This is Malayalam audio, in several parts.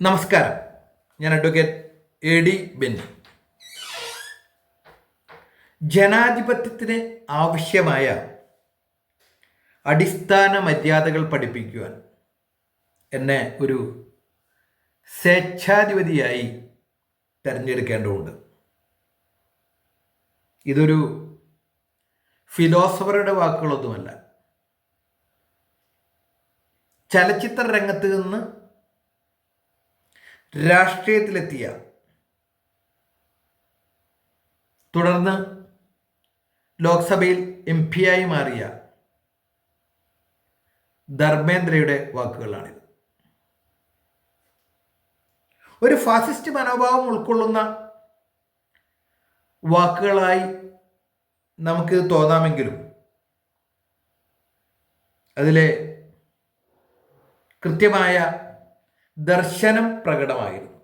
നമസ്കാരം. ഞാൻ അഡ്വക്കേറ്റ് എ ഡി ബെന്നി. ജനാധിപത്യത്തിന് ആവശ്യമായ അടിസ്ഥാന മര്യാദകൾ പഠിപ്പിക്കുവാൻ എന്നെ ഒരു സ്വേച്ഛാധിപതിയായി തിരഞ്ഞെടുക്കേണ്ടതുണ്ട്. ഇതൊരു ഫിലോസഫറുടെ വാക്കുകളൊന്നുമല്ല. ചലച്ചിത്ര രംഗത്ത് നിന്ന് രാഷ്ട്രീയത്തിലെത്തിയ തുടർന്ന് ലോക്സഭയിൽ എം ആയി മാറിയ ധർമ്മേന്ദ്രയുടെ വാക്കുകളാണിത്. ഒരു ഫാസിസ്റ്റ് മനോഭാവം ഉൾക്കൊള്ളുന്ന വാക്കുകളായി നമുക്ക് തോന്നാമെങ്കിലും അതിലെ കൃത്യമായ ദർശനം പ്രകടമായിരുന്നു.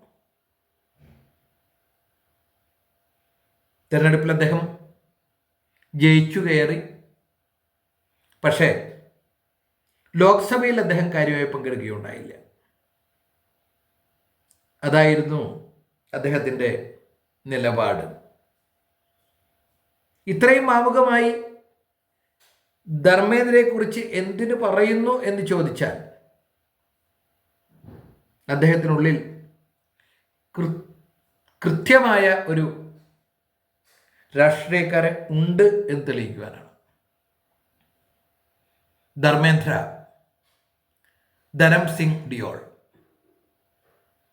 തിരഞ്ഞെടുപ്പിൽ അദ്ദേഹം ജയിച്ചു കയറി. പക്ഷേ ലോക്സഭയിൽ അദ്ദേഹം കാര്യമായി പങ്കെടുക്കുകയുണ്ടായില്ല. അതായിരുന്നു അദ്ദേഹത്തിന്റെ നിലപാട്. ഇത്രയും ആമുഖമായി ധർമ്മേന്ദ്രയെക്കുറിച്ച് എന്തിനു പറയുന്നു എന്ന് ചോദിച്ചാൽ അദ്ദേഹത്തിനുള്ളിൽ കൃത്യമായ ഒരു രാഷ്ട്രീയക്കാരെ ഉണ്ട് എന്ന് തെളിയിക്കുവാനാണ്. ധർമ്മേന്ദ്ര ധരം സിംഗ് ഡിയോൾ.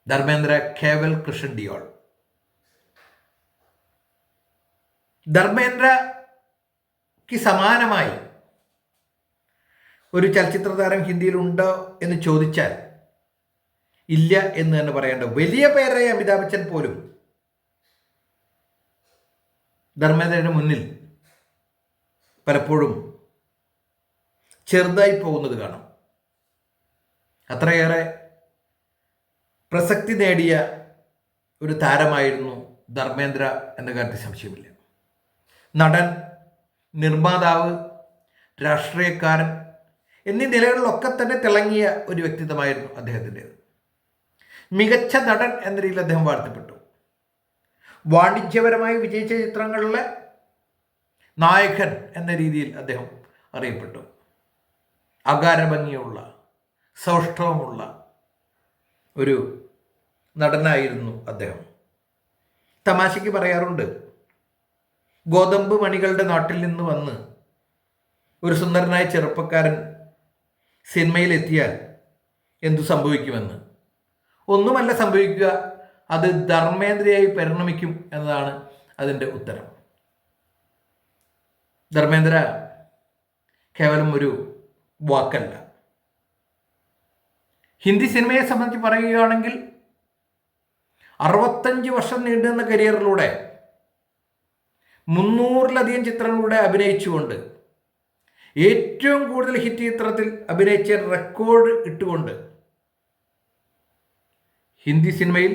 ധർമ്മേന്ദ്ര കേവൽ കൃഷ്ണൻ ഡിയോൾ. ധർമ്മേന്ദ്രക്ക് സമാനമായി ഒരു ചലച്ചിത്ര താരം ഹിന്ദിയിലുണ്ടോ എന്ന് ചോദിച്ചാൽ ഇല്ല എന്ന് തന്നെ പറയേണ്ട വലിയ പേരായ അമിതാഭ് ബച്ചൻ പോലും ധർമ്മേന്ദ്രന് മുന്നിൽ പലപ്പോഴും ചെറുതായി പോകുന്നത് കാണാം. അത്രയേറെ പ്രസക്തി നേടിയ ഒരു താരമായിരുന്നു ധർമ്മേന്ദ്ര എന്ന കാര്യത്തിൽ സംശയമില്ല. നടൻ നിർമ്മാതാവ് രാഷ്ട്രീയക്കാരൻ എന്നീ നിലകളിലൊക്കെ തന്നെ തിളങ്ങിയ ഒരു വ്യക്തിത്വമായിരുന്നു അദ്ദേഹത്തിന്റെത്. മികച്ച നടൻ എന്ന രീതിയിൽ അദ്ദേഹം വാഴ്ത്തപ്പെട്ടു. വാണിജ്യപരമായി വിജയിച്ച ചിത്രങ്ങളിലെ നായകൻ എന്ന രീതിയിൽ അദ്ദേഹം അറിയപ്പെട്ടു. അകാരഭംഗിയുള്ള സൗഷ്ഠവമുള്ള ഒരു നടനായിരുന്നു അദ്ദേഹം. തമാശയ്ക്ക് പറയാറുണ്ട് ഗോതമ്പ് മണികളുടെ നാട്ടിൽ നിന്ന് വന്ന് ഒരു സുന്ദരനായ ചെറുപ്പക്കാരൻ സിനിമയിലെത്തിയാൽ എന്തു സംഭവിക്കുമെന്ന്. ഒന്നുമല്ല സംഭവിക്കുക അത് ധർമ്മേന്ദ്രയായി പരിണമിക്കും എന്നതാണ് അതിന്റെ ഉത്തരം. ധർമ്മേന്ദ്ര കേവലം ഒരു വാക്കല്ല. ഹിന്ദി സിനിമയെ സംബന്ധിച്ച് പറയുകയാണെങ്കിൽ അറുപത്തഞ്ച് വർഷം നീണ്ടുനിന്ന കരിയറിലൂടെ മുന്നൂറിലധികം ചിത്രങ്ങളിലൂടെ അഭിനയിച്ചുകൊണ്ട് ഏറ്റവും കൂടുതൽ ഹിറ്റ് ചിത്രത്തിൽ അഭിനയിച്ച റെക്കോർഡ് ഇട്ടുകൊണ്ട് ഹിന്ദി സിനിമയിൽ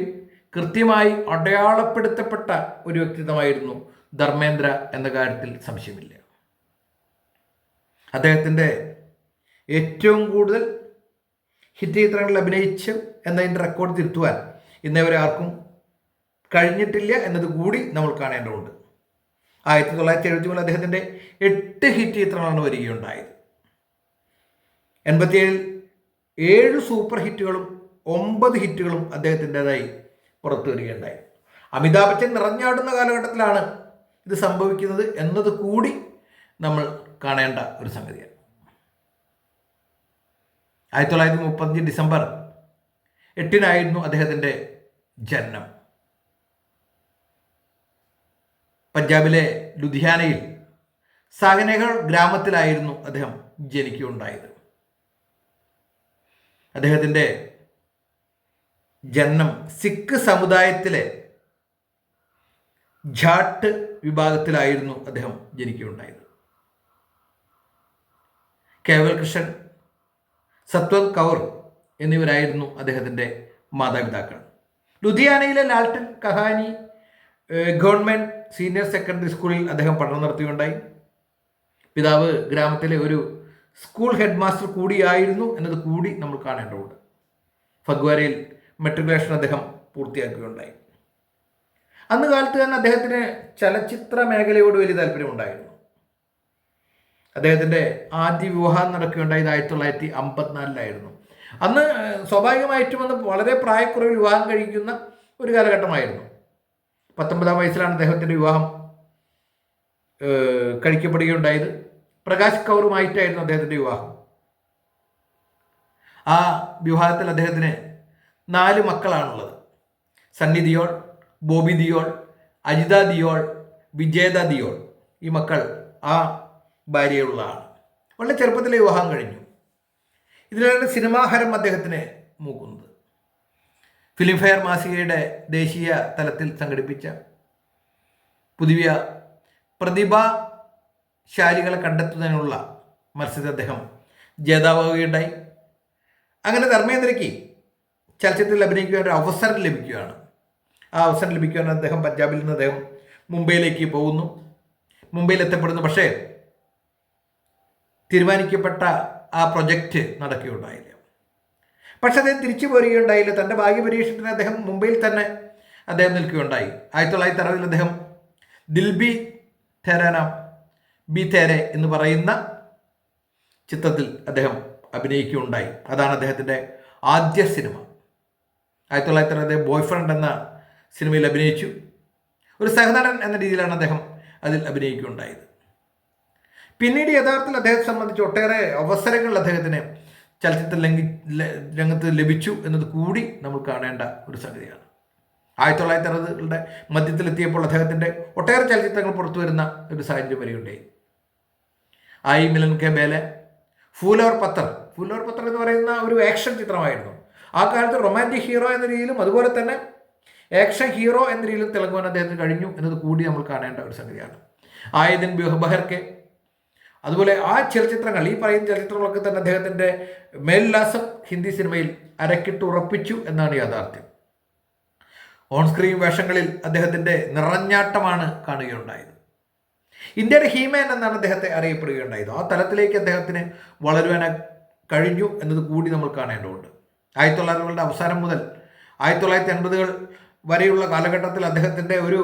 കൃത്യമായി അടയാളപ്പെടുത്തപ്പെട്ട ഒരു വ്യക്തിത്വമായിരുന്നു ധർമ്മേന്ദ്ര എന്ന കാര്യത്തിൽ സംശയമില്ല. അദ്ദേഹത്തിന്റെ ഏറ്റവും കൂടുതൽ ഹിറ്റ് ചിത്രങ്ങളിൽ അഭിനയിച്ച് എന്നതിന്റെ റെക്കോർഡ് തിരുത്തുവാൻ ഇന്നേവരെ ആർക്കും കഴിഞ്ഞിട്ടില്ല എന്നത് കൂടി നമ്മൾ കാണേണ്ടതുണ്ട്. ആയിരത്തി തൊള്ളായിരത്തി എഴുപത്തി മൂന്നിൽ അദ്ദേഹത്തിന്റെ എട്ട് ഹിറ്റ് ചിത്രങ്ങളാണ് വരികയുണ്ടായത്. എൺപത്തിയേഴിൽ ഏഴ് സൂപ്പർ ഹിറ്റുകളും ഒമ്പത് ഹിറ്റുകളും അദ്ദേഹത്തിന്റെതായി പുറത്തു വരികയുണ്ടായി. അമിതാഭ് ബച്ചൻ നിറഞ്ഞാടുന്ന കാലഘട്ടത്തിലാണ് ഇത് സംഭവിക്കുന്നത് എന്നത് കൂടി നമ്മൾ കാണേണ്ട ഒരു സംഗതിയാണ്. ആയിരത്തി തൊള്ളായിരത്തി മുപ്പത്തഞ്ച് ഡിസംബർ എട്ടിനായിരുന്നു അദ്ദേഹത്തിന്റെ ജനനം. പഞ്ചാബിലെ ലുധിയാനയിൽ സാഗനേഹൾ ഗ്രാമത്തിലായിരുന്നു അദ്ദേഹം ജനിക്കുകയുണ്ടായത്. അദ്ദേഹത്തിന്റെ ജനനം സിഖ് സമുദായത്തിലെ ജാട്ട് വിഭാഗത്തിലായിരുന്നു അദ്ദേഹം ജനിക്കുകയുണ്ടായത്. കേവൽ കൃഷ്ണൻ സത്വത് കൗർ എന്നിവരായിരുന്നു അദ്ദേഹത്തിന്റെ മാതാപിതാക്കൾ. ലുധിയാനയിലെ ലാൽട്ടൻ കഹാനി ഗവൺമെന്റ് സീനിയർ സെക്കൻഡറി സ്കൂളിൽ അദ്ദേഹം പഠനം നടത്തുകയുണ്ടായി. പിതാവ് ഗ്രാമത്തിലെ ഒരു സ്കൂൾ ഹെഡ് മാസ്റ്റർ കൂടിയായിരുന്നു എന്നത് കൂടി നമ്മൾ കാണേണ്ടതുണ്ട്. ഫഗ്വാരയിൽ മെട്രിക്കുലേഷൻ അദ്ദേഹം പൂർത്തിയാക്കുകയുണ്ടായി. അന്ന് കാലത്ത് തന്നെ അദ്ദേഹത്തിന് ചലച്ചിത്ര മേഖലയോട് വലിയ താല്പര്യമുണ്ടായിരുന്നു അദ്ദേഹത്തിന്റെ ആദ്യ വിവാഹം നടക്കുകയുണ്ടായത് ആയിരത്തി തൊള്ളായിരത്തി അമ്പത്തിനാലിലായിരുന്നു. അന്ന് സ്വാഭാവികമായിട്ടും അന്ന് വളരെ പ്രായക്കുറവിൽ വിവാഹം കഴിക്കുന്ന ഒരു കാലഘട്ടമായിരുന്നു. പത്തൊമ്പതാം വയസ്സിലാണ് അദ്ദേഹത്തിന്റെ വിവാഹം കഴിക്കപ്പെടുകയുണ്ടായത്. പ്രകാശ് കൗറുമായിട്ടായിരുന്നു അദ്ദേഹത്തിന്റെ വിവാഹം. ആ വിവാഹത്തിൽ അദ്ദേഹത്തിന് നാല് മക്കളാണുള്ളത്. സണ്ണി ദിയോൾ ബോബി ദിയോൾ അജിത ദിയോൾ വിജേത ദിയോൾ. ഈ മക്കൾ ആ ഭാര്യയുള്ളതാണ്. വളരെ ചെറുപ്പത്തിലെ വിവാഹം കഴിഞ്ഞു. ഇതിലാണ് സിനിമാഹരം അദ്ദേഹത്തിന് മൂക്കുന്നത്. ഫിലിംഫെയർ മാസികയുടെ ദേശീയ തലത്തിൽ സംഘടിപ്പിച്ച പുതിയ പ്രതിഭാശാലികളെ കണ്ടെത്തുന്നതിനുള്ള മത്സരത്തിൽ അദ്ദേഹം ജേതാവുകയുണ്ടായി അങ്ങനെ ധർമ്മേന്ദ്രയ്ക്ക് ചലച്ചിത്രത്തിൽ അഭിനയിക്കുവാൻ ഒരു അവസരം ലഭിക്കുകയാണ്. ആ അവസരം ലഭിക്കുവാൻ അദ്ദേഹം പഞ്ചാബിൽ നിന്ന് അദ്ദേഹം മുംബൈയിലേക്ക് പോകുന്നു. മുംബൈയിൽ എത്തപ്പെടുന്നു. പക്ഷേ തീരുമാനിക്കപ്പെട്ട ആ പ്രൊജക്റ്റ് നടക്കുകയുണ്ടായില്ല. പക്ഷെ അദ്ദേഹം തിരിച്ചു പോരുകയുണ്ടായില്ല. തന്റെ ഭാഗ്യ പരീക്ഷത്തിന് അദ്ദേഹം മുംബൈയിൽ തന്നെ അദ്ദേഹം നിൽക്കുകയുണ്ടായി. ആയിരത്തി തൊള്ളായിരത്തി അറുപതിൽ അദ്ദേഹം ദിൽബി തേരാന ബി തേരെ എന്ന് പറയുന്ന ചിത്രത്തിൽ അദ്ദേഹം അഭിനയിക്കുകയുണ്ടായി. അതാണ് അദ്ദേഹത്തിന്റെ ആദ്യ സിനിമ. ആയിരത്തി തൊള്ളായിരത്തി അറുപത് ബോയ് ഫ്രണ്ട് എന്ന സിനിമയിൽ അഭിനയിച്ചു. ഒരു സഹനടൻ എന്ന രീതിയിലാണ് അദ്ദേഹം അതിൽ അഭിനയിക്കുകയുണ്ടായത്. പിന്നീട് യഥാർത്ഥത്തിൽ അദ്ദേഹത്തെ സംബന്ധിച്ച് ഒട്ടേറെ അവസരങ്ങൾ അദ്ദേഹത്തിന് ചലച്ചിത്ര ലംഘി രംഗത്ത് ലഭിച്ചു എന്നത് കൂടി നമ്മൾ കാണേണ്ട ഒരു സംഗതിയാണ്. ആയിരത്തി തൊള്ളായിരത്തി അറുപതുകളുടെ മധ്യത്തിലെത്തിയപ്പോൾ അദ്ദേഹത്തിന്റെ ഒട്ടേറെ ചലച്ചിത്രങ്ങൾ പുറത്തു വരുന്ന ഒരു സാഹചര്യം വരെയുണ്ടായി. ആയി മിലൻ കെ ബേലെ ഫൂലോർ പത്തർ. ഫൂലോർ പത്തർ എന്ന് പറയുന്ന ഒരു ആക്ഷൻ ചിത്രമായിരുന്നു. ആ കാലത്ത് റൊമാന്റിക് ഹീറോ എന്ന രീതിയിലും അതുപോലെ തന്നെ ആക്ഷൻ ഹീറോ എന്ന രീതിയിലും തിളങ്ങുവാൻ അദ്ദേഹത്തിന് കഴിഞ്ഞു എന്നത് കൂടി നമ്മൾ കാണേണ്ട ഒരു സംഗതിയാണ്. ആയതിൻ ബഹർക്കെ അതുപോലെ ആ ചലച്ചിത്രങ്ങൾ ഈ പറയുന്ന ചലച്ചിത്രങ്ങളൊക്കെ തന്നെ അദ്ദേഹത്തിന്റെ മേൽലാസം ഹിന്ദി സിനിമയിൽ അരക്കിട്ട് ഉറപ്പിച്ചു എന്നാണ് യാഥാർത്ഥ്യം. ഓൺ സ്ക്രീൻ വേഷങ്ങളിൽ അദ്ദേഹത്തിന്റെ നിറഞ്ഞാട്ടമാണ് കാണുകയുണ്ടായത്. ഇന്ത്യയുടെ ഹീമാൻ എന്നാണ് അദ്ദേഹത്തെ അറിയപ്പെടുകയുണ്ടായത്. ആ തലത്തിലേക്ക് അദ്ദേഹത്തിന് വളരുവാൻ കഴിഞ്ഞു എന്നത് കൂടി നമ്മൾ കാണേണ്ടതുണ്ട്. ആയിരത്തി തൊള്ളായിരങ്ങളുടെ അവസാനം മുതൽ ആയിരത്തി തൊള്ളായിരത്തി എൺപതുകൾ വരെയുള്ള കാലഘട്ടത്തിൽ അദ്ദേഹത്തിന്റെ ഒരു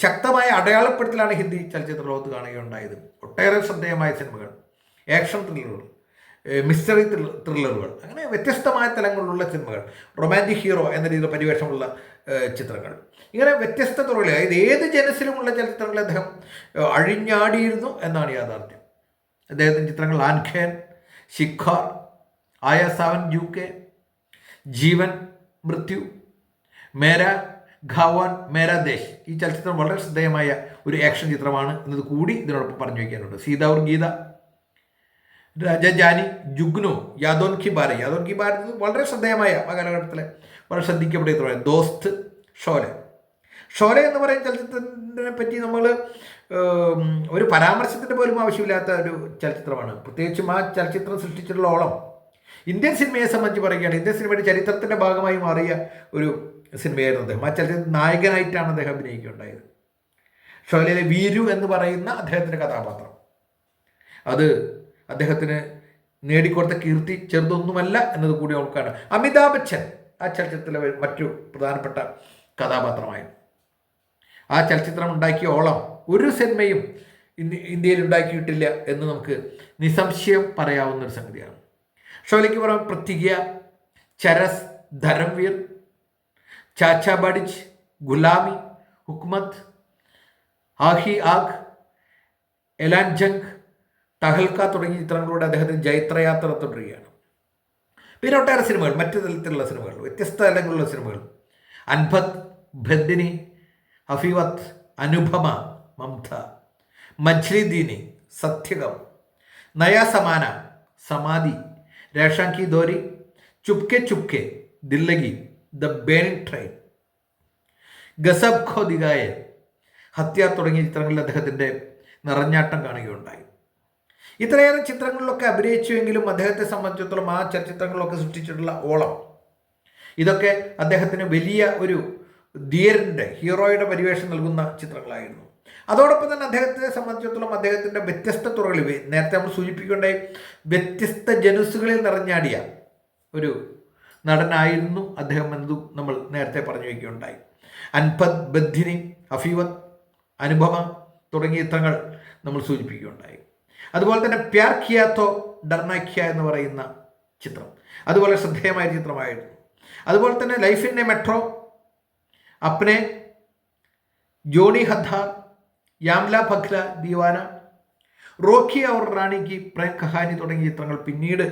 ശക്തമായ അടയാളപ്പെടുത്തലാണ് ഹിന്ദി ചലച്ചിത്ര ലോകത്ത് കാണുകയുണ്ടായത് ഒട്ടേറെ ശ്രദ്ധേയമായ സിനിമകൾ ആക്ഷൻ ത്രില്ലറുകൾ മിസ്റ്ററി ത്രില്ലറുകൾ അങ്ങനെ വ്യത്യസ്തമായ തലങ്ങളിലുള്ള സിനിമകൾ റൊമാന്റിക് ഹീറോ എന്ന രീതിയിൽ പരിവേഷമുള്ള ചിത്രങ്ങൾ ഇങ്ങനെ വ്യത്യസ്ത തുറകളിൽ അതായത് ഏത് ജനസിലുമുള്ള ചലച്ചിത്രങ്ങളിൽ അദ്ദേഹം അഴിഞ്ഞാടിയിരുന്നു എന്നാണ് യാഥാർത്ഥ്യം അദ്ദേഹത്തിന്റെ ചിത്രങ്ങൾ ആൻഖേൻ ശിഖാർ ആയ സാവൻ യു കെ ജീവൻ മൃത്യു. മേര ഖാവാൻ മേര ദേശ് ഈ ചലച്ചിത്രം വളരെ ശ്രദ്ധേയമായ ഒരു ആക്ഷൻ ചിത്രമാണ് എന്നത് കൂടി ഇതിനോടൊപ്പം പറഞ്ഞു വയ്ക്കാനുണ്ട്. സീതാവൂർ ഗീത രജജാനി ജുഗ്നു യാദോൻ കി ബാര. യാദോൻ കി ബാര വളരെ ശ്രദ്ധേയമായ ആ കാലഘട്ടത്തിലെ വളരെ ശ്രദ്ധിക്കപ്പെട്ട ചിത്രമാണ്. ദോസ്ത് ഷോലെ ഷോലെ എന്ന് പറയുന്ന ചലച്ചിത്രത്തിനെ പറ്റി നമ്മൾ ഒരു പരാമർശത്തിന്റെ പോലും ആവശ്യമില്ലാത്ത ഒരു ചലച്ചിത്രമാണ്. പ്രത്യേകിച്ചും ആ ചലച്ചിത്രം സൃഷ്ടിച്ചിട്ടുള്ള ഓളം. ഇന്ത്യൻ സിനിമയെ സംബന്ധിച്ച് പറയുകയാണ് ഇന്ത്യൻ സിനിമയുടെ ചരിത്രത്തിന്റെ ഭാഗമായി മാറിയ ഒരു സിനിമയായിരുന്നു അദ്ദേഹം. ആ ചലച്ചിത്ര നായകനായിട്ടാണ് അദ്ദേഹം അഭിനയിക്കുകയുണ്ടായത്. ഷോലയിലെ വീരു എന്ന് പറയുന്ന അദ്ദേഹത്തിന്റെ കഥാപാത്രം. അത് അദ്ദേഹത്തിന് നേടിക്കൊടുത്ത കീർത്തി ചെറുതൊന്നുമല്ല എന്നത് കൂടി നമുക്കാണ് അമിതാഭ് ബച്ചൻ ആ ചലച്ചിത്രത്തിലെ മറ്റു പ്രധാനപ്പെട്ട കഥാപാത്രമായിരുന്നു. ആ ചലച്ചിത്രം ഉണ്ടാക്കിയ ഓളം ഒരു സിനിമയും ഇന്ത്യയിൽ ഉണ്ടാക്കിയിട്ടില്ല എന്ന് നമുക്ക് നിസംശയം പറയാവുന്ന ഒരു സംഗതിയാണ്. ഷോലയ്ക്ക് പുറം പൃഥ്വിക ചരസ് ധരംവീർ ചാച്ച ബഡിജ് ഗുലാമി ഹുക്മത്ത് ആഹി ആഗ് എലാൻജങ് തഹൽക്ക തുടങ്ങിയ ചിത്രങ്ങളിലൂടെ അദ്ദേഹത്തിന് ജൈത്രയാത്ര തുടരുകയാണ് പിന്നെ ഒട്ടേറെ സിനിമകൾ മറ്റു തലത്തിലുള്ള സിനിമകൾ വ്യത്യസ്ത തലങ്ങളിലുള്ള സിനിമകൾ. അൻഭത് ഭദ്ദിനി ഹഫീവത്ത് Anupama Mamta മജ്ലിദീനി Satyakam Naya Zamana Samadhi Resham Ki Dori Chupke Chupke Dillagi the burning train Ghazab kho ദിഗായെ ഹത്യ തുടങ്ങിയ ചിത്രങ്ങളിൽ അദ്ദേഹത്തിന്റെ നിറഞ്ഞാട്ടം കാണുകയുണ്ടായി. ഇത്രയേറെ ചിത്രങ്ങളിലൊക്കെ അഭിനയിച്ചുവെങ്കിലും അദ്ദേഹത്തെ സംബന്ധിച്ചിടത്തോളം ആ ചലച്ചിത്രങ്ങളിലൊക്കെ സൃഷ്ടിച്ചിട്ടുള്ള ഓളം. ഇതൊക്കെ അദ്ദേഹത്തിന് വലിയ ഒരു ധീരന്റെ ഹീറോയുടെ പരിവേഷം നൽകുന്ന ചിത്രങ്ങളായിരുന്നു. അതോടൊപ്പം തന്നെ അദ്ദേഹത്തെ സംബന്ധിച്ചിടത്തോളം അദ്ദേഹത്തിന്റെ വ്യത്യസ്ത തുറകളിൽ നേരത്തെ നമ്മൾ സൂചിപ്പിക്കേണ്ടേ വ്യത്യസ്ത ജനുസുകളിൽ നിറഞ്ഞാടിയ ഒരു നടനായിരുന്നു അദ്ദേഹം എന്നതും നമ്മൾ നേരത്തെ പറഞ്ഞു വയ്ക്കുകയുണ്ടായി. അൻപത് ബദ്ധിനി അഫീവത് അനുഭവ തുടങ്ങിയ ചിത്രങ്ങൾ നമ്മൾ സൂചിപ്പിക്കുകയുണ്ടായി. അതുപോലെ തന്നെ പ്യാർ ഖിയാത്തോ ഡർനാഖ്യ എന്ന് പറയുന്ന ചിത്രം. അതുപോലെ ശ്രദ്ധേയമായ ചിത്രമായിരുന്നു. അതുപോലെ തന്നെ ലൈഫിന്റെ Metro Apne Johnny Gaddaar Yamla Pagla Deewana Rocky Aur റാണിക്ക് പ്രേം കഹാനി തുടങ്ങിയ ചിത്രങ്ങൾ പിന്നീട്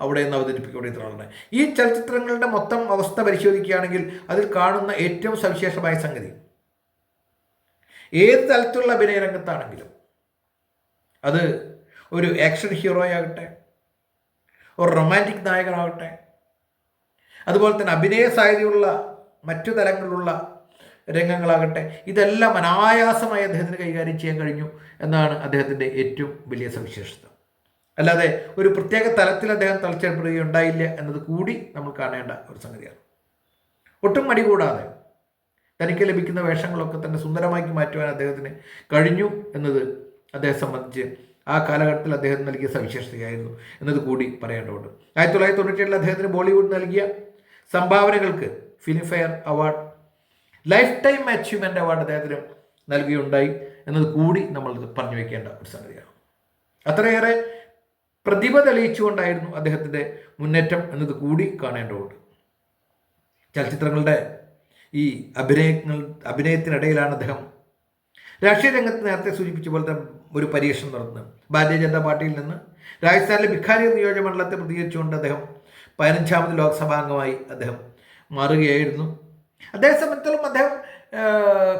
അവിടെ നിന്ന് അവതരിപ്പിക്കപ്പെടുന്ന ചിത്രങ്ങളാണ്. ഈ ചലച്ചിത്രങ്ങളുടെ മൊത്തം അവസ്ഥ പരിശോധിക്കുകയാണെങ്കിൽ അതിൽ കാണുന്ന ഏറ്റവും സവിശേഷമായ സംഗതി. ഏത് തലത്തിലുള്ള അഭിനയ രംഗത്താണെങ്കിലും അത് ഒരു ആക്ഷൻ ഹീറോയാകട്ടെ ഒരു റൊമാന്റിക് നായകനാകട്ടെ അതുപോലെ തന്നെ അഭിനയ സാധ്യതയുള്ള മറ്റു തലങ്ങളിലുള്ള രംഗങ്ങളാകട്ടെ. ഇതെല്ലാം അനായാസമായി അദ്ദേഹത്തിന് കൈകാര്യം ചെയ്യാൻ കഴിഞ്ഞു എന്നാണ് അദ്ദേഹത്തിന്റെ ഏറ്റവും വലിയ സവിശേഷത. അല്ലാതെ ഒരു പ്രത്യേക തലത്തിൽ അദ്ദേഹം തളച്ചപ്പെടുകയുണ്ടായില്ല എന്നത് കൂടി നമ്മൾ കാണേണ്ട ഒരു സംഗതിയാണ്. ഒട്ടും മടി കൂടാതെ തനിക്ക് ലഭിക്കുന്ന വേഷങ്ങളൊക്കെ തന്നെ സുന്ദരമാക്കി മാറ്റുവാൻ അദ്ദേഹത്തിന് കഴിഞ്ഞു എന്നത് അദ്ദേഹം സംബന്ധിച്ച് ആ കാലഘട്ടത്തിൽ അദ്ദേഹം നൽകിയ സവിശേഷതയായിരുന്നു എന്നത് കൂടി പറയേണ്ടതുണ്ട്. ആയിരത്തി തൊള്ളായിരത്തി തൊണ്ണൂറ്റി ഏഴിൽ അദ്ദേഹത്തിന് ബോളിവുഡ് നൽകിയ സംഭാവനകൾക്ക് Filmfare award lifetime achievement award അദ്ദേഹത്തിന് നൽകിയുണ്ടായി എന്നത് കൂടി നമ്മൾ പറഞ്ഞു വെക്കേണ്ട ഒരു സംഗതിയാണ്. അത്രയേറെ പ്രതിഭ തെളിയിച്ചുകൊണ്ടായിരുന്നു അദ്ദേഹത്തിന്റെ മുന്നേറ്റം എന്നത് കൂടി കാണേണ്ടതുണ്ട്. ചലച്ചിത്രങ്ങളുടെ ഈ അഭിനയങ്ങൾ അഭിനയത്തിനിടയിലാണ് അദ്ദേഹം രാഷ്ട്രീയ രംഗത്ത് നേരത്തെ സൂചിപ്പിച്ച പോലത്തെ ഒരു പരീക്ഷണം നടത്തുന്നത്. ഭാരതീയ ജനതാ പാർട്ടിയിൽ നിന്ന് രാജസ്ഥാനിലെ ബിഖാരി നിയോജക മണ്ഡലത്തെ പ്രതികരിച്ചുകൊണ്ട് അദ്ദേഹം പതിനഞ്ചാമത് ലോക്സഭാംഗമായി അദ്ദേഹം മാറുകയായിരുന്നു. അദ്ദേഹത്തെ സംബന്ധിച്ചിടത്തോളം അദ്ദേഹം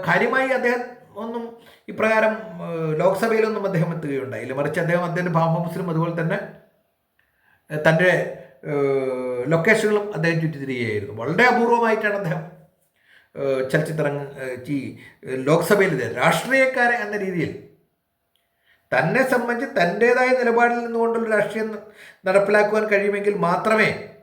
കാര്യമായി അദ്ദേഹം ഒന്നും ഇപ്രകാരം ലോക്സഭയിലൊന്നും അദ്ദേഹം എത്തുകയുണ്ടായില്ല. മറിച്ച് അദ്ദേഹം അദ്ദേഹത്തിന്റെ മുസ്ലിം അതുപോലെ തന്നെ തന്റെ ലൊക്കേഷനുകളും അദ്ദേഹം ചുറ്റിത്തിരികയായിരുന്നു വളരെ അപൂർവമായിട്ടാണ് അദ്ദേഹം ചലച്ചിത്ര ലോക്സഭയിൽ രാഷ്ട്രീയക്കാരെ എന്ന രീതിയിൽ തന്നെ സംബന്ധിച്ച് തന്റേതായ നിലപാടിൽ നിന്നുകൊണ്ടുള്ള രാഷ്ട്രീയം നടപ്പിലാക്കുവാൻ കഴിയുമെങ്കിൽ മാത്രമേ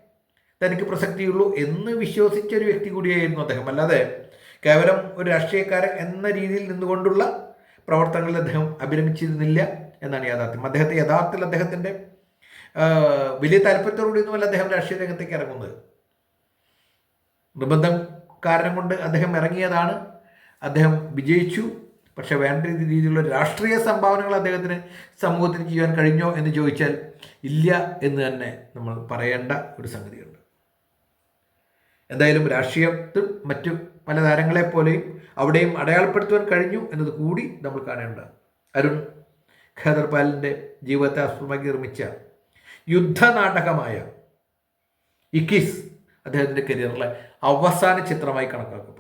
തനിക്ക് പ്രസക്തിയുള്ളൂ എന്ന് വിശ്വസിച്ച ഒരു വ്യക്തി കൂടിയായിരുന്നു അദ്ദേഹം. അല്ലാതെ കേവലം ഒരു രാഷ്ട്രീയക്കാരൻ എന്ന രീതിയിൽ നിന്നുകൊണ്ടുള്ള പ്രവർത്തനങ്ങളിൽ അദ്ദേഹം അഭിരമിച്ചിരുന്നില്ല എന്നാണ് യാഥാർത്ഥ്യം. അദ്ദേഹത്തെ യഥാർത്ഥത്തിൽ അദ്ദേഹത്തിന്റെ വലിയ താല്പര്യത്തോടുകൂടിയൊന്നുമല്ല അദ്ദേഹം രാഷ്ട്രീയ രംഗത്തേക്ക് ഇറങ്ങുന്നത്. നിർബന്ധം കാരണം കൊണ്ട് അദ്ദേഹം ഇറങ്ങിയതാണ്. അദ്ദേഹം വിജയിച്ചു. പക്ഷേ വേണ്ട രീതിയിലുള്ള രാഷ്ട്രീയ സംഭാവനകൾ അദ്ദേഹത്തിന് സമൂഹത്തിന് ചെയ്യാൻ കഴിഞ്ഞോ എന്ന് ചോദിച്ചാൽ ഇല്ല എന്ന് തന്നെ നമ്മൾ പറയേണ്ട ഒരു സംഗതിയുണ്ട് എന്തായാലും രാഷ്ട്രീയത്തിൽ മറ്റു പല താരങ്ങളെപ്പോലെയും അവിടെയും അടയാളപ്പെടുത്തുവാൻ കഴിഞ്ഞു എന്നത് കൂടി നമ്മൾ കാണേണ്ട അരുൺ ഖേദർപാലിന്റെ ജീവിതത്തെ ആസ്പദമാക്കി നിർമ്മിച്ച യുദ്ധനാടകമായ ഇക്കിസ് അദ്ദേഹത്തിന്റെ കരിയറിലെ അവസാന ചിത്രമായി കണക്കാക്കപ്പെടുന്നു.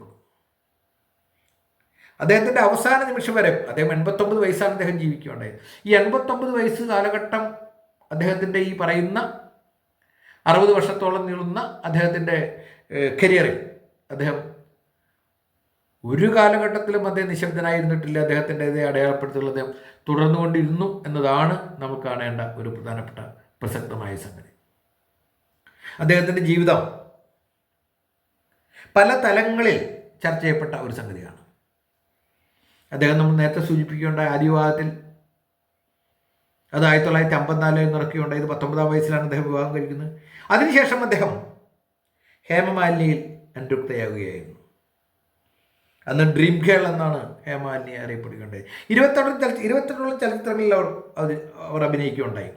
അദ്ദേഹത്തിന്റെ അവസാന നിമിഷം വരെ അദ്ദേഹം എൺപത്തൊമ്പത് വയസ്സാണ് അദ്ദേഹം ജീവിക്കുകയുണ്ടായത്. ഈ എൺപത്തൊമ്പത് വയസ്സ് കാലഘട്ടം അദ്ദേഹത്തിന്റെ ഈ പറയുന്ന അറുപത് വർഷത്തോളം നീളുന്ന അദ്ദേഹത്തിന്റെ കരിയറിൽ അദ്ദേഹം ഒരു കാലഘട്ടത്തിലും അദ്ദേഹം നിശബ്ദനായിരുന്നിട്ടില്ല. അദ്ദേഹത്തിന്റെതേ അടയാളപ്പെടുത്തിയുള്ള അദ്ദേഹം തുടർന്നുകൊണ്ടിരുന്നു എന്നതാണ് നമുക്ക് കാണേണ്ട ഒരു പ്രധാനപ്പെട്ട പ്രസക്തമായ സംഗതി. അദ്ദേഹത്തിന്റെ ജീവിതം പല തലങ്ങളിൽ ചർച്ച ചെയ്യപ്പെട്ട ഒരു സംഗതിയാണ്. അദ്ദേഹം നമ്മൾ നേരത്തെ സൂചിപ്പിക്കേണ്ട ആദ്യവിവാഹത്തിൽ അത് ആയിരത്തി തൊള്ളായിരത്തി അമ്പത്തിനാലിൽ നിറക്കുകയുണ്ടായത് പത്തൊമ്പതാം വയസ്സിലാണ് അദ്ദേഹം വിവാഹം കഴിക്കുന്നത്. അതിനുശേഷം അദ്ദേഹം ഹേമമാലിനിയിൽ അനുരക്തയാവുകയായിരുന്നു അന്ന് ഡ്രീം ഗേൾ എന്നാണ് ഹേമാലിനി അറിയപ്പെടുകയുണ്ടായി. ഇരുപത്തെട്ടോളം ചല ഇരുപത്തെട്ടോളം ചലച്ചിത്രങ്ങളിൽ അവർ അവർ അഭിനയിക്കുകയുണ്ടായി.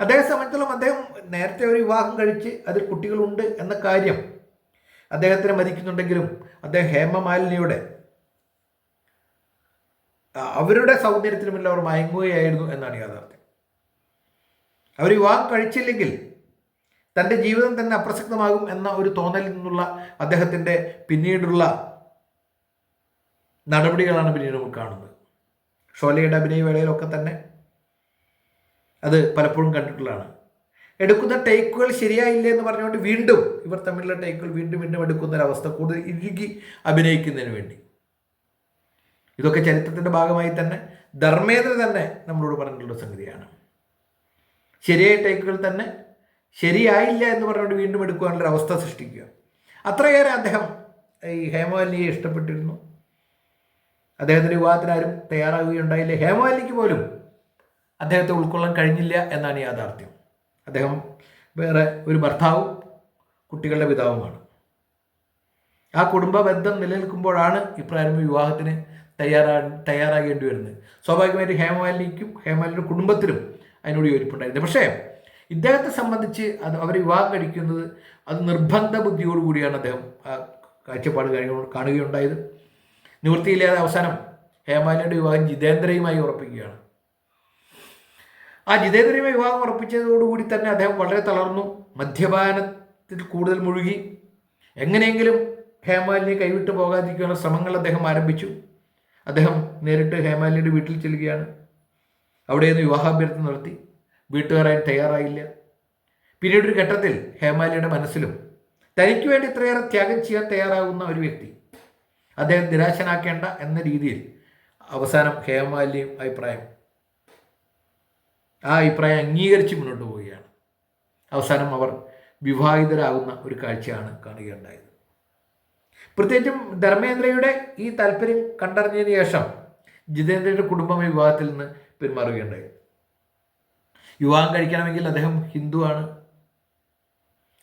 അദ്ദേഹം സംബന്ധിച്ചോളം അദ്ദേഹം നേരത്തെ ഒരു വിവാഹം കഴിച്ച് അതിൽ കുട്ടികളുണ്ട് എന്ന കാര്യം അദ്ദേഹത്തിനെ മരിക്കുന്നുണ്ടെങ്കിലും അദ്ദേഹം ഹേമമാലിനിയുടെ അവരുടെ സൗന്ദര്യത്തിനുമില്ല അവർ മയങ്ങുകയായിരുന്നു എന്നാണ് യാഥാർത്ഥ്യം. അവർ വിവാഹം കഴിച്ചില്ലെങ്കിൽ തന്റെ ജീവിതം തന്നെ അപ്രസക്തമാകും എന്ന ഒരു തോന്നലിൽ നിന്നുള്ള അദ്ദേഹത്തിന്റെ പിന്നീടുള്ള നടപടികളാണ് പിന്നീട് നമുക്ക് കാണുന്നത്. ഷോലയുടെ അഭിനയ വേളയിലൊക്കെ തന്നെ അത് പലപ്പോഴും കണ്ടിട്ടുള്ളതാണ്. എടുക്കുന്ന ടേക്കുകൾ ശരിയായില്ല എന്ന് പറഞ്ഞുകൊണ്ട് വീണ്ടും ഇവർ തമ്മിലുള്ള ടേക്കുകൾ വീണ്ടും വീണ്ടും എടുക്കുന്ന ഒരവസ്ഥ കൂടുതൽ ഇഴുകി അഭിനയിക്കുന്നതിന് വേണ്ടി. ഇതൊക്കെ ചരിത്രത്തിന്റെ ഭാഗമായി തന്നെ ധർമ്മേന്ദ്ര തന്നെ നമ്മളോട് പറഞ്ഞിട്ടുള്ള സംഗതിയാണ്. ശരിയായ ടേക്കുകൾ തന്നെ ശരിയായില്ല എന്ന് പറഞ്ഞുകൊണ്ട് വീണ്ടും എടുക്കുവാനുള്ള അവസ്ഥ സൃഷ്ടിക്കുക. അത്രയേറെ അദ്ദേഹം ഈ ഹേമവല്ലിയെ ഇഷ്ടപ്പെട്ടിരുന്നു. അദ്ദേഹത്തിന്റെ വിവാഹത്തിന് ആരും തയ്യാറാവുകയുണ്ടായില്ല. ഹേമവല്ലിക്ക് പോലും അദ്ദേഹത്തെ ഉൾക്കൊള്ളാൻ കഴിഞ്ഞില്ല എന്നാണ് യാഥാർത്ഥ്യം. അദ്ദേഹം വേറെ ഒരു ഭർത്താവും കുട്ടികളുടെ പിതാവുമാണ്. ആ കുടുംബ ബന്ധം നിലനിൽക്കുമ്പോഴാണ് ഇപ്രകാരം വിവാഹത്തിന് തയ്യാറാ തയ്യാറാകേണ്ടി വരുന്നത്. സ്വാഭാവികമായിട്ട് ഹേമമാലിനിക്കും ഹേമമാലിന്റെ കുടുംബത്തിനും അതിനോട് യോജിപ്പുണ്ടായിരുന്നു പക്ഷേ ഇദ്ദേഹത്തെ സംബന്ധിച്ച് അത് അവർ വിവാഹം കഴിക്കുന്നത് അത് നിർബന്ധ ബുദ്ധിയോടുകൂടിയാണ് അദ്ദേഹം കാഴ്ചപ്പാട് കഴിയുമ്പോൾ കാണുകയുണ്ടായത്. നിവൃത്തിയില്ലാതെ അവസാനം ഹേമാലിയുടെ വിവാഹം ജിതേന്ദ്രയുമായി ഉറപ്പിക്കുകയാണ്. ആ ജിതേന്ദ്രയുമായി വിവാഹം ഉറപ്പിച്ചതോടുകൂടി തന്നെ അദ്ദേഹം വളരെ തളർന്നു. മദ്യപാനത്തിൽ കൂടുതൽ മുഴുകി. എങ്ങനെയെങ്കിലും ഹേമാലിനെ കൈവിട്ട് പോകാതിരിക്കാനുള്ള ശ്രമങ്ങൾ അദ്ദേഹം ആരംഭിച്ചു. അദ്ദേഹം നേരിട്ട് ഹേമാലിയുടെ വീട്ടിൽ ചെല്ലുകയാണ്. അവിടെ നിന്ന് വിവാഹാഭ്യർത്ഥന നടത്തി. വീട്ടുകാരായി തയ്യാറായില്ല. പിന്നീട് ഒരു ഘട്ടത്തിൽ ഹേമാലിയുടെ മനസ്സിലും തനിക്ക് വേണ്ടി ഇത്രയേറെ ത്യാഗം ചെയ്യാൻ തയ്യാറാകുന്ന ഒരു വ്യക്തി അദ്ദേഹം നിരാശനാക്കേണ്ട എന്ന രീതിയിൽ അവസാനം ഹേമാലിയും അഭിപ്രായം ആ അഭിപ്രായം അംഗീകരിച്ച് മുന്നോട്ട് പോവുകയാണ്. അവസാനം അവർ വിവാഹിതരാകുന്ന ഒരു കാഴ്ചയാണ് കാണുകയുണ്ടായത്. പ്രത്യേകിച്ചും ധർമ്മേന്ദ്രയുടെ ഈ താല്പര്യം കണ്ടറിഞ്ഞതിന് ശേഷം ജിതേന്ദ്രയുടെ കുടുംബം വിവാഹത്തിൽ നിന്ന് പിന്മാറുകയുണ്ടായി വിവാഹം കഴിക്കണമെങ്കിൽ അദ്ദേഹം ഹിന്ദുവാണ്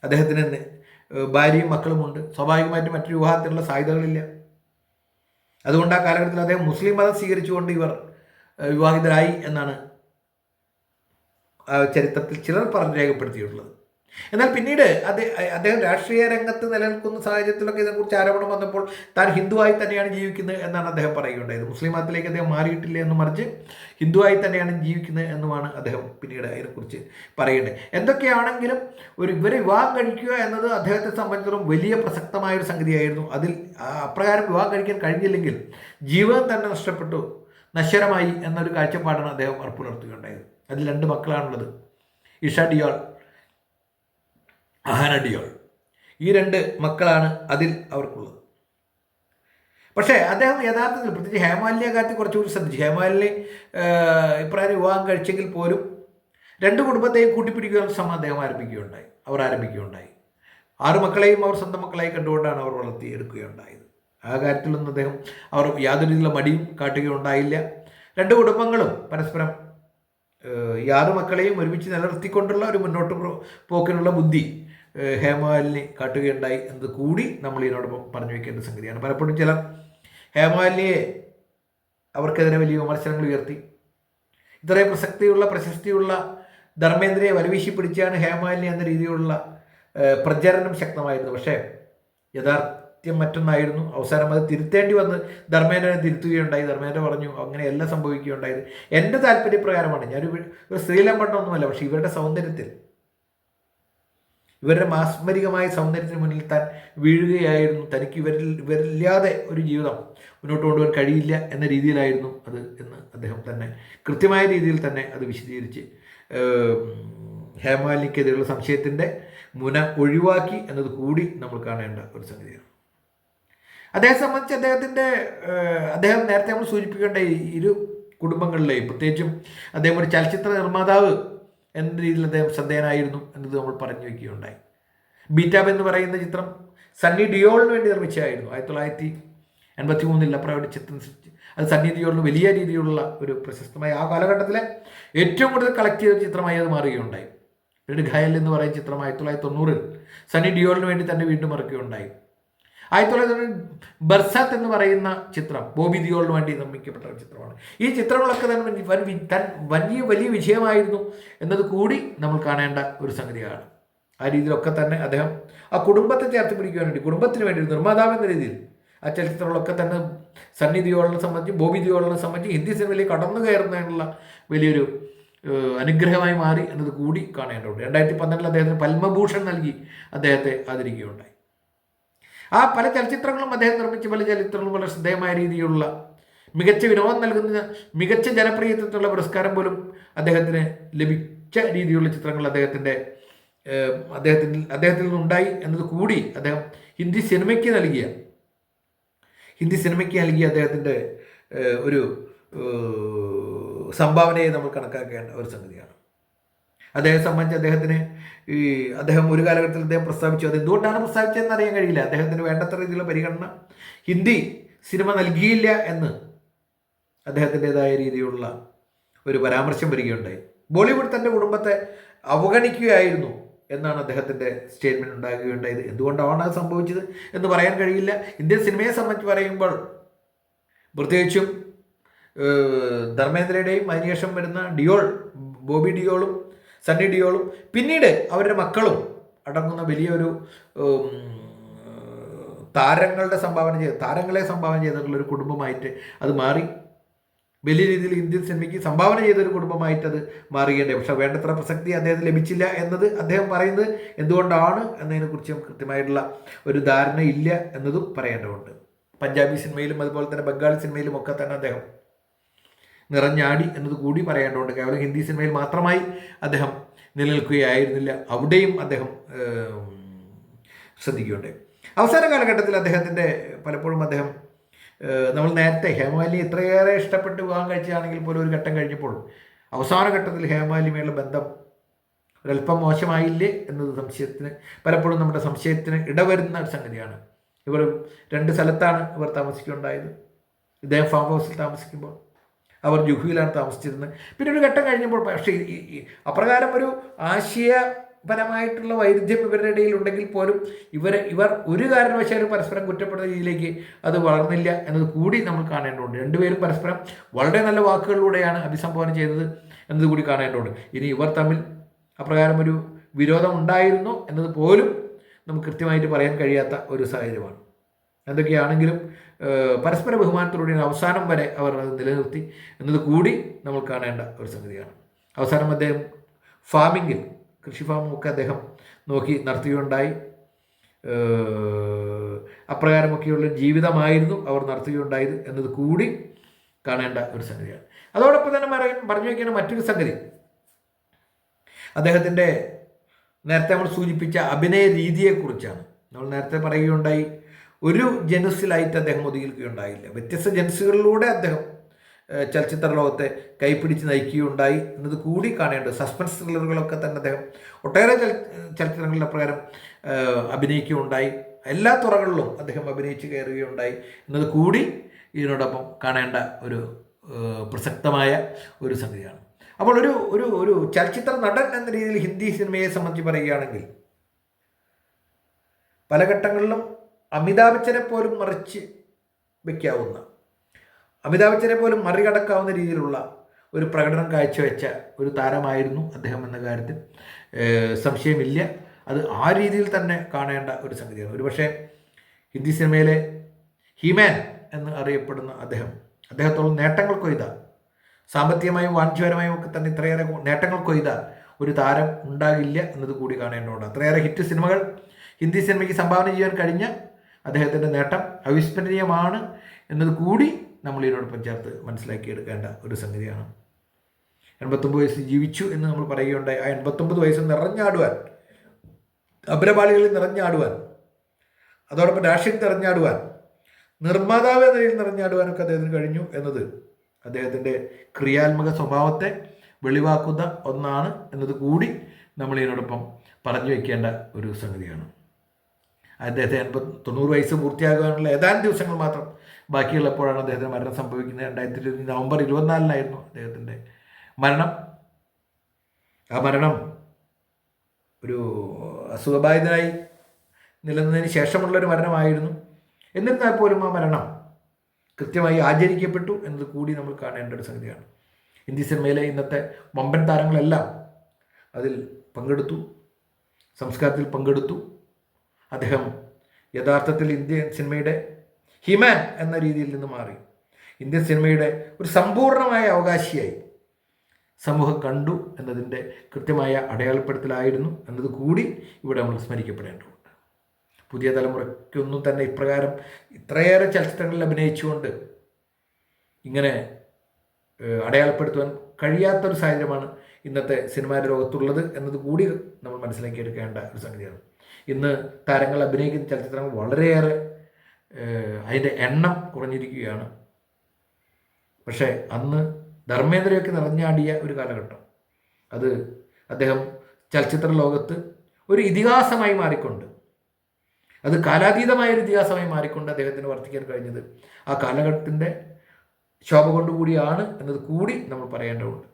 അദ്ദേഹത്തിന് ഭാര്യയും മക്കളുമുണ്ട് സ്വാഭാവികമായിട്ടും മറ്റൊരു വിവാഹത്തിനുള്ള സാധ്യതകളില്ല. അതുകൊണ്ട് ആ കാലഘട്ടത്തിൽ അദ്ദേഹം മുസ്ലിം മതം സ്വീകരിച്ചുകൊണ്ട് ഇവർ വിവാഹിതരായി എന്നാണ് ചരിത്രത്തിൽ ചിലർ പറഞ്ഞ് രേഖപ്പെടുത്തിയിട്ടുള്ളത്. എന്നാൽ പിന്നീട് അദ്ദേഹം രാഷ്ട്രീയ രംഗത്ത് നിലനിൽക്കുന്ന സാഹചര്യത്തിലൊക്കെ ഇതിനെക്കുറിച്ച് ആരോപണം വന്നപ്പോൾ താൻ ഹിന്ദുവായി തന്നെയാണ് ജീവിക്കുന്നത് എന്നാണ് അദ്ദേഹം പറയുകയുണ്ടായത്. മുസ്ലിം മതത്തിലേക്ക് അദ്ദേഹം മാറിയിട്ടില്ല എന്ന് മറിച്ച് ഹിന്ദുവായി തന്നെയാണ് ജീവിക്കുന്നത് എന്നുമാണ് അദ്ദേഹം പിന്നീട് അതിനെക്കുറിച്ച് പറയേണ്ടത് എന്തൊക്കെയാണെങ്കിലും ഒരു ഇവരെ വിവാഹം കഴിക്കുക എന്നത് അദ്ദേഹത്തെ സംബന്ധിച്ചിടത്തോളം വലിയ പ്രസക്തമായ ഒരു സംഗതിയായിരുന്നു. അതിൽ അപ്രകാരം വിവാഹം കഴിക്കാൻ കഴിഞ്ഞില്ലെങ്കിൽ ജീവിതം തന്നെ നഷ്ടപ്പെട്ടു നശ്വരമായി എന്നൊരു കാഴ്ചപ്പാടാണ് അദ്ദേഹം ഉറപ്പുണർത്തുകയുണ്ടായത്. അതിൽ രണ്ട് മക്കളാണുള്ളത്. ഇഷാ ഡിയോൾ അഹാന ഈ രണ്ട് മക്കളാണ് അതിൽ അവർക്കുള്ളത്. പക്ഷേ അദ്ദേഹം യഥാർത്ഥത്തിൽ പ്രത്യേകിച്ച് ഹേമാലിനെ കാര്യത്തിൽ കുറച്ചുകൂടി ശ്രദ്ധിച്ചു. ഹേമാലിനെ ഇപ്രായം വിവാഹം കഴിച്ചെങ്കിൽ പോലും രണ്ട് കുടുംബത്തെയും കൂട്ടിപ്പിടിക്കുവാൻ ശ്രമം അദ്ദേഹം ആരംഭിക്കുകയുണ്ടായി. അവർ ആരംഭിക്കുകയുണ്ടായി. ആറ് മക്കളെയും അവർ സ്വന്തം മക്കളായി കണ്ടുകൊണ്ടാണ് അവർ വളർത്തിയെടുക്കുകയുണ്ടായത്. ആ കാര്യത്തിലൊന്നും അദ്ദേഹം അവർ യാതൊരു രീതിയിലുള്ള മടിയും കാട്ടുകയുണ്ടായില്ല രണ്ട് കുടുംബങ്ങളും പരസ്പരം ഈ ആറ് മക്കളെയും ഒരുമിച്ച് നിലനിർത്തിക്കൊണ്ടുള്ള ഒരു മുന്നോട്ട് പോക്കിനുള്ള ബുദ്ധി ഹേമമാലിനി കാട്ടുകയുണ്ടായി എന്നത് കൂടി നമ്മൾ ഇതിനോടൊപ്പം പറഞ്ഞു വെക്കേണ്ട സംഗതിയാണ്. പലപ്പോഴും ചില ഹേമമാലിനിയെ അവർക്കെതിരെ വലിയ വിമർശനങ്ങൾ ഉയർത്തി. ഇത്രയും പ്രസക്തിയുള്ള പ്രശസ്തിയുള്ള ധർമ്മേന്ദ്രയെ വലവീശി പിടിച്ചാണ് ഹേമാലിനി എന്ന രീതിയിലുള്ള പ്രചരണം ശക്തമായിരുന്നു പക്ഷേ യഥാർത്ഥ്യം മറ്റൊന്നായിരുന്നു. അവസാനം അത് തിരുത്തേണ്ടി വന്ന് ധർമ്മേന്ദ്രനെ തിരുത്തുകയുണ്ടായി. ധർമ്മേന്ദ്ര പറഞ്ഞു അങ്ങനെയല്ല സംഭവിക്കുകയുണ്ടായത്. എന്റെ താല്പര്യപ്രകാരമാണ്. ഞാനൊരു ഒരു സ്ത്രീലംബണ്ണമൊന്നുമല്ല പക്ഷേ ഇവരുടെ സൗന്ദര്യത്തിൽ ഇവരുടെ മാസ്മരികമായ സൗന്ദര്യത്തിന് മുന്നിൽ താൻ വീഴുകയായിരുന്നു. തനിക്ക് ഇവരിൽ ഇവരില്ലാതെ ഒരു ജീവിതം മുന്നോട്ട് കൊണ്ടുപോകാൻ കഴിയില്ല എന്ന രീതിയിലായിരുന്നു അത് എന്ന് അദ്ദേഹം തന്നെ കൃത്യമായ രീതിയിൽ തന്നെ അത് വിശദീകരിച്ച് ഹേമാലിനിക്കെതിരെയുള്ള സംശയത്തിന്റെ മുന ഒഴിവാക്കി എന്നത് കൂടി നമ്മൾ കാണേണ്ട ഒരു സംഗതിയാണ്. അദ്ദേഹത്തെ സംബന്ധിച്ച് അദ്ദേഹത്തിന്റെ അദ്ദേഹം നേരത്തെ നമ്മൾ സൂചിപ്പിക്കേണ്ട ഇരു കുടുംബങ്ങളിലെയും പ്രത്യേകിച്ചും അദ്ദേഹം ഒരു ചലച്ചിത്ര നിർമ്മാതാവ് എന്ന രീതിയിൽ അദ്ദേഹം ശ്രദ്ധേയനായിരുന്നു എന്നത് നമ്മൾ പറഞ്ഞു വയ്ക്കുകയുണ്ടായി. ബീറ്റാബ് എന്ന് പറയുന്ന ചിത്രം സണ്ണി ഡിയോളിന് വേണ്ടി നിർമ്മിച്ചതായിരുന്നു. ആയിരത്തി തൊള്ളായിരത്തി എൺപത്തി മൂന്നിൽ അപ്രയുടെ ചിത്രം അത് സണ്ണി ഡിയോളിന് വലിയ രീതിയിലുള്ള ഒരു പ്രശസ്തമായ ആ കാലഘട്ടത്തിലെ ഏറ്റവും കൂടുതൽ കളക്ട് ചെയ്ത ചിത്രമായി അത് മാറുകയുണ്ടായി. പിന്നീട് ഘയൽ എന്ന് പറയുന്ന ചിത്രം ആയിരത്തി തൊള്ളായിരത്തി തൊണ്ണൂറിൽ സണ്ണി ഡിയോളിന് വേണ്ടി തന്നെ വീണ്ടും ഇറക്കുകയുണ്ടായി ആയിരത്തി തൊള്ളായിരത്തി ബർസാത്ത് എന്ന് പറയുന്ന ചിത്രം ബോബി ദിയോളിന് വേണ്ടി നിർമ്മിക്കപ്പെട്ട ഒരു ചിത്രമാണ്. ഈ ചിത്രങ്ങളൊക്കെ തന്നെ വൻ- തൻ വലിയ വലിയ വിജയമായിരുന്നു എന്നത് കൂടി നമ്മൾ കാണേണ്ട ഒരു സംഗതിയാണ്. ആ രീതിയിലൊക്കെ തന്നെ അദ്ദേഹം ആ കുടുംബത്തെ ചേർത്ത് പിടിക്കുവാൻ വേണ്ടി കുടുംബത്തിന് വേണ്ടി നിർമ്മാതാവ് എന്ന രീതിയിൽ ആ ചലച്ചിത്രങ്ങളൊക്കെ തന്നെ സണ്ണി ദിയോളിനെ സംബന്ധിച്ച് ബോബി ദിയോളിനെ സംബന്ധിച്ച് ഹിന്ദി സിനിമയിലേക്ക് കടന്നു കയറുന്നതിനുള്ള വലിയൊരു അനുഗ്രഹമായി മാറി എന്നത് കൂടി കാണേണ്ടതുണ്ട്. രണ്ടായിരത്തി പന്ത്രണ്ടിൽ അദ്ദേഹത്തിന് പത്മഭൂഷൺ നൽകി അദ്ദേഹത്തെ ആദരിക്കുകയുണ്ടായി. ആ പല ചലച്ചിത്രങ്ങളും അദ്ദേഹം നിർമ്മിച്ച പല ചലച്ചിത്രങ്ങളും വളരെ ശ്രദ്ധേയമായ രീതിയിലുള്ള മികച്ച വിനോദം നൽകുന്ന മികച്ച ജനപ്രിയത്വത്തിനുള്ള പുരസ്കാരം പോലും അദ്ദേഹത്തിന് ലഭിച്ച രീതിയിലുള്ള ചിത്രങ്ങൾ അദ്ദേഹത്തിന്റെ അദ്ദേഹത്തിന് അദ്ദേഹത്തിൽ നിന്നുണ്ടായി എന്നത് കൂടി അദ്ദേഹം ഹിന്ദി സിനിമയ്ക്ക് നൽകിയ ഹിന്ദി സിനിമയ്ക്ക് നൽകിയ അദ്ദേഹത്തിന്റെ ഒരു സംഭാവനയെ നമ്മൾ കണക്കാക്കേണ്ട ഒരു സംഗതിയാണ്. അദ്ദേഹത്തെ സംബന്ധിച്ച് അദ്ദേഹത്തിന് ഈ അദ്ദേഹം ഒരു കാലഘട്ടത്തിൽ അദ്ദേഹം പ്രസ്താവിച്ചു. അത് എന്തുകൊണ്ടാണ് പ്രസ്താവിച്ചതെന്ന് അറിയാൻ കഴിയില്ല. അദ്ദേഹത്തിന് വേണ്ടത്ര രീതിയിലുള്ള പരിഗണന ഹിന്ദി സിനിമ നൽകിയില്ല എന്ന് അദ്ദേഹത്തിന്റെതായ രീതിയിലുള്ള ഒരു പരാമർശം വരികയുണ്ടായി. ബോളിവുഡ് തന്റെ കുടുംബത്തെ അവഗണിക്കുകയായിരുന്നു എന്നാണ് അദ്ദേഹത്തിന്റെ സ്റ്റേറ്റ്മെന്റ് ഉണ്ടാകുകയുണ്ടായത്. എന്തുകൊണ്ടാണ് അത് സംഭവിച്ചത് എന്ന് പറയാൻ കഴിയില്ല. ഇന്ത്യൻ സിനിമയെ സംബന്ധിച്ച് പറയുമ്പോൾ പ്രത്യേകിച്ചും ധർമ്മേന്ദ്രയുടെയും അതിനുശേഷം വരുന്ന ഡിയോൾ ബോബി ഡിയോളും സണ്ണി ഡിയോളും പിന്നീട് അവരുടെ മക്കളും അടങ്ങുന്ന വലിയൊരു താരങ്ങളുടെ സംഭാവന ചെയ്ത് താരങ്ങളെ സംഭാവന ചെയ്തിട്ടുള്ള ഒരു കുടുംബമായിട്ട് അത് മാറി. വലിയ രീതിയിൽ ഇന്ത്യൻ സിനിമയ്ക്ക് സംഭാവന ചെയ്തൊരു കുടുംബമായിട്ട് അത് മാറുകയുണ്ടായി പക്ഷേ വേണ്ടത്ര പ്രസക്തി അദ്ദേഹത്തിന് ലഭിച്ചില്ല എന്നത് അദ്ദേഹം പറയുന്നത് എന്തുകൊണ്ടാണ് എന്നതിനെക്കുറിച്ച് കൃത്യമായിട്ടുള്ള ഒരു ധാരണ ഇല്ല എന്നതും പറയേണ്ടതുണ്ട്. പഞ്ചാബി സിനിമയിലും അതുപോലെ തന്നെ ബംഗാളി സിനിമയിലും ഒക്കെ തന്നെ അദ്ദേഹം നിറഞ്ഞാടി എന്നത് കൂടി പറയേണ്ടതുണ്ട് കേവലം ഹിന്ദി സിനിമയിൽ മാത്രമായി അദ്ദേഹം നിലനിൽക്കുകയായിരുന്നില്ല. അവിടെയും അദ്ദേഹം ശ്രദ്ധിക്കുകയുണ്ട് അവസാന കാലഘട്ടത്തിൽ അദ്ദേഹത്തിന്റെ പലപ്പോഴും അദ്ദേഹം നമ്മൾ നേരത്തെ ഹേമാലി ഇത്രയേറെ ഇഷ്ടപ്പെട്ട് വിവാഹം കഴിച്ചതാണെങ്കിൽ പോലും ഒരു ഘട്ടം കഴിഞ്ഞപ്പോൾ അവസാന ഘട്ടത്തിൽ ഹേമാലിനിയുമായുള്ള ബന്ധം ഒരല്പം മോശമായില്ലേ എന്നത് സംശയത്തിന് പലപ്പോഴും നമ്മുടെ സംശയത്തിന് ഇടവരുന്ന ഒരു സംഗതിയാണ്. ഇവർ രണ്ട് സ്ഥലത്താണ് ഇവർ താമസിക്കുകയുണ്ടായത് ഇദ്ദേഹം ഫാം ഹൗസിൽ താമസിക്കുമ്പോൾ അവർ ജുഹുവിലാണ് താമസിച്ചിരുന്നത്. പിന്നെ ഒരു ഘട്ടം കഴിഞ്ഞപ്പോൾ പക്ഷേ അപ്രകാരം ഒരു ആശയപരമായിട്ടുള്ള വൈരുദ്ധ്യം ഇവരുടെ ഇടയിൽ ഉണ്ടെങ്കിൽ പോലും ഇവരെ ഇവർ ഒരു കാരണവശാലും പരസ്പരം കുറ്റപ്പെടുന്ന രീതിയിലേക്ക് അത് വളർന്നില്ല എന്നത് കൂടി നമ്മൾ കാണേണ്ടതുണ്ട്. രണ്ടുപേരും പരസ്പരം വളരെ നല്ല വാക്കുകളിലൂടെയാണ് അഭിസംബോധന ചെയ്തത് എന്നത് കൂടി കാണേണ്ടതുണ്ട്. ഇനി ഇവർ തമ്മിൽ അപ്രകാരം ഒരു വിരോധം ഉണ്ടായിരുന്നു എന്നത് പോലും നമുക്ക് കൃത്യമായിട്ട് പറയാൻ കഴിയാത്ത ഒരു സാഹചര്യമാണ്. എന്തൊക്കെയാണെങ്കിലും പരസ്പര ബഹുമാനത്തിലൂടെ അവസാനം വരെ അവർ അത് നിലനിർത്തി എന്നത് കൂടി നമ്മൾ കാണേണ്ട ഒരു സംഗതിയാണ്. അവസാനം അദ്ദേഹം ഫാമിങ്ങിൽ കൃഷി ഫാമൊക്കെ അദ്ദേഹം നോക്കി നടത്തുകയുണ്ടായി. അപ്രകാരമൊക്കെയുള്ള ജീവിതമായിരുന്നു അവർ നടത്തുകയുണ്ടായത് എന്നത് കൂടി കാണേണ്ട ഒരു സംഗതിയാണ്. അതോടൊപ്പം തന്നെ പറഞ്ഞു വയ്ക്കേണ്ട മറ്റൊരു സംഗതി. അദ്ദേഹത്തിന്റെ നേരത്തെ നമ്മൾ സൂചിപ്പിച്ച അഭിനയ രീതിയെക്കുറിച്ചാണ്. നമ്മൾ നേരത്തെ പറയുകയുണ്ടായി ഒരു ജനുസിലായിട്ട് അദ്ദേഹം ഒതുങ്ങിയിരിക്കുകയുണ്ടായില്ല വ്യത്യസ്ത ജനുസുകളിലൂടെ അദ്ദേഹം ചലച്ചിത്ര ലോകത്തെ കൈപ്പിടിച്ച് നയിക്കുകയുണ്ടായി എന്നത് കൂടി കാണേണ്ടത്. സസ്പെൻസ് ത്രില്ലറുകളൊക്കെ തന്നെ അദ്ദേഹം ഒട്ടേറെ ചല ചലച്ചിത്രങ്ങളിൽ പ്രകാരം അഭിനയിക്കുകയുണ്ടായി. എല്ലാ തുറകളിലും അദ്ദേഹം അഭിനയിച്ച് കയറുകയുണ്ടായി എന്നത് കൂടി ഇതിനോടൊപ്പം കാണേണ്ട ഒരു പ്രസക്തമായ ഒരു സംഗതിയാണ്. അപ്പോൾ ഒരു ഒരു ഒരു ചലച്ചിത്ര നടൻ എന്ന രീതിയിൽ ഹിന്ദി സിനിമയെ സംബന്ധിച്ച് പറയുകയാണെങ്കിൽ പല ഘട്ടങ്ങളിലും അമിതാഭ് ബച്ചനെ പോലും മറിച്ച് വയ്ക്കാവുന്ന അമിതാഭ് ബച്ചനെ പോലും മറികടക്കാവുന്ന രീതിയിലുള്ള ഒരു പ്രകടനം കാഴ്ചവെച്ച ഒരു താരമായിരുന്നു അദ്ദേഹം എന്ന കാര്യത്തിൽ. സംശയമില്ല. അത് ആ രീതിയിൽ തന്നെ കാണേണ്ട ഒരു സംഗതിയാണ്. ഒരുപക്ഷെ ഹിന്ദി സിനിമയിലെ ഹിമാൻ എന്ന് അറിയപ്പെടുന്ന അദ്ദേഹം അദ്ദേഹത്തോളം നേട്ടങ്ങൾ കൊയ്ത സാമ്പത്തികമായും വാണിജ്യപരമായും ഒക്കെ തന്നെ ഇത്രയേറെ നേട്ടങ്ങൾ കൊയ്ത ഒരു താരം ഉണ്ടാകില്ല എന്നത് കൂടി കാണേണ്ടതുണ്ട്. അത്രയേറെ ഹിറ്റ് സിനിമകൾ ഹിന്ദി സിനിമയ്ക്ക് സംഭാവന ചെയ്യാൻ കഴിഞ്ഞ അദ്ദേഹത്തിന്റെ നേട്ടം അവിസ്മരണീയമാണ് എന്നത് കൂടി നമ്മൾ ഇതിനോടൊപ്പം ചേർത്ത് മനസ്സിലാക്കിയെടുക്കേണ്ട ഒരു സംഗതിയാണ്. എൺപത്തൊമ്പത് വയസ്സ് ജീവിച്ചു എന്ന് നമ്മൾ പറയുകയുണ്ടായി. ആ എൺപത്തൊമ്പത് വയസ്സ് നിറഞ്ഞാടുവാൻ അപരപാളികളിൽ നിറഞ്ഞാടുവാൻ അതോടൊപ്പം രാഷ്ട്രീയം നിറഞ്ഞാടുവാൻ നിർമ്മാതാവ് എന്ന നിലയിൽ നിറഞ്ഞാടുവാനൊക്കെ അദ്ദേഹത്തിന് കഴിഞ്ഞു എന്നത് അദ്ദേഹത്തിന്റെ ക്രിയാത്മക സ്വഭാവത്തെ വെളിവാക്കുന്ന ഒന്നാണ് എന്നത് കൂടി നമ്മൾ ഇതിനോടൊപ്പം പറഞ്ഞു വയ്ക്കേണ്ട ഒരു സംഗതിയാണ്. അദ്ദേഹത്തെ എൺപത് തൊണ്ണൂറ് വയസ്സ് പൂർത്തിയാകാനുള്ള ഏതാനും ദിവസങ്ങൾ മാത്രം ബാക്കിയുള്ളപ്പോഴാണ് അദ്ദേഹത്തിന് മരണം സംഭവിക്കുന്നത്. രണ്ടായിരത്തി ഇരുപത് നവംബർ ഇരുപത്തിനാലിനായിരുന്നു അദ്ദേഹത്തിന്റെ മരണം. ആ മരണം ഒരു അസുഖബാധിതനായി നിലനിന്നതിന് ശേഷമുള്ള ഒരു മരണമായിരുന്നു. എന്നിരുന്നാൽ പോലും ആ മരണം കൃത്യമായി ആചരിക്കപ്പെട്ടു എന്നത് കൂടി നമ്മൾ കാണേണ്ട ഒരു സംഗതിയാണ്. ഹിന്ദി സിനിമയിലെ ഇന്നത്തെ വമ്പൻ താരങ്ങളെല്ലാം അതിൽ പങ്കെടുത്തു സംസ്കാരത്തിൽ പങ്കെടുത്തു. അദ്ദേഹം യഥാർത്ഥത്തിൽ ഇന്ത്യൻ സിനിമയുടെ ഹിമാൻ എന്ന രീതിയിൽ നിന്ന് മാറി. ഇന്ത്യൻ സിനിമയുടെ ഒരു സമ്പൂർണമായ അവകാശിയായി. സമൂഹം കണ്ടു എന്നതിന്റെ കൃത്യമായ അടയാളപ്പെടുത്തലായിരുന്നു എന്നത് കൂടി ഇവിടെ നമ്മൾ സ്മരിക്കപ്പെടേണ്ടതുണ്ട്. പുതിയ തലമുറയ്ക്കൊന്നും തന്നെ ഇപ്രകാരം ഇത്രയേറെ ചലച്ചിത്രങ്ങളിൽ അഭിനയിച്ചുകൊണ്ട് ഇങ്ങനെ അടയാളപ്പെടുത്തുവാൻ കഴിയാത്തൊരു സാഹചര്യമാണ് ഇന്നത്തെ സിനിമാ ലോകത്തുള്ളത് എന്നത് കൂടി നമ്മൾ മനസ്സിലാക്കിയെടുക്കേണ്ട ഒരു സംഗതിയാണ്. ഇന്ന് താരങ്ങൾ അഭിനയിക്കുന്ന ചലച്ചിത്രങ്ങൾ വളരെയേറെ അതിന്റെ എണ്ണം കുറഞ്ഞിരിക്കുകയാണ്. പക്ഷേ അന്ന് ധർമ്മേന്ദ്രയൊക്കെ നിറഞ്ഞാടിയ ഒരു കാലഘട്ടം. അത് അദ്ദേഹം ചലച്ചിത്ര ലോകത്ത് ഒരു ഇതിഹാസമായി മാറിക്കൊണ്ട് അത് കാലാതീതമായ ഒരു ഇതിഹാസമായി മാറിക്കൊണ്ട് അദ്ദേഹത്തിന് വർദ്ധിക്കാൻ കഴിഞ്ഞത് ആ കാലഘട്ടത്തിന്റെ ശോഭ കൊണ്ടുകൂടിയാണ് എന്നത് കൂടി നമ്മൾ പറയേണ്ടതുണ്ട്.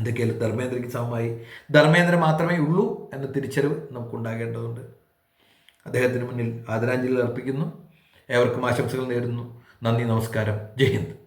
എന്തൊക്കെയായാലും ധർമ്മേന്ദ്രയ്ക്ക് സമമായി. ധർമ്മേന്ദ്ര മാത്രമേ ഉള്ളൂ എന്ന തിരിച്ചറിവ് നമുക്കുണ്ടാകേണ്ടതുണ്ട്. അദ്ദേഹത്തിന് മുന്നിൽ ആദരാഞ്ജലി അർപ്പിക്കുന്നു. ഏവർക്കും ആശംസകൾ നേരുന്നു. നന്ദി നമസ്കാരം. ജയ് ഹിന്ദ്.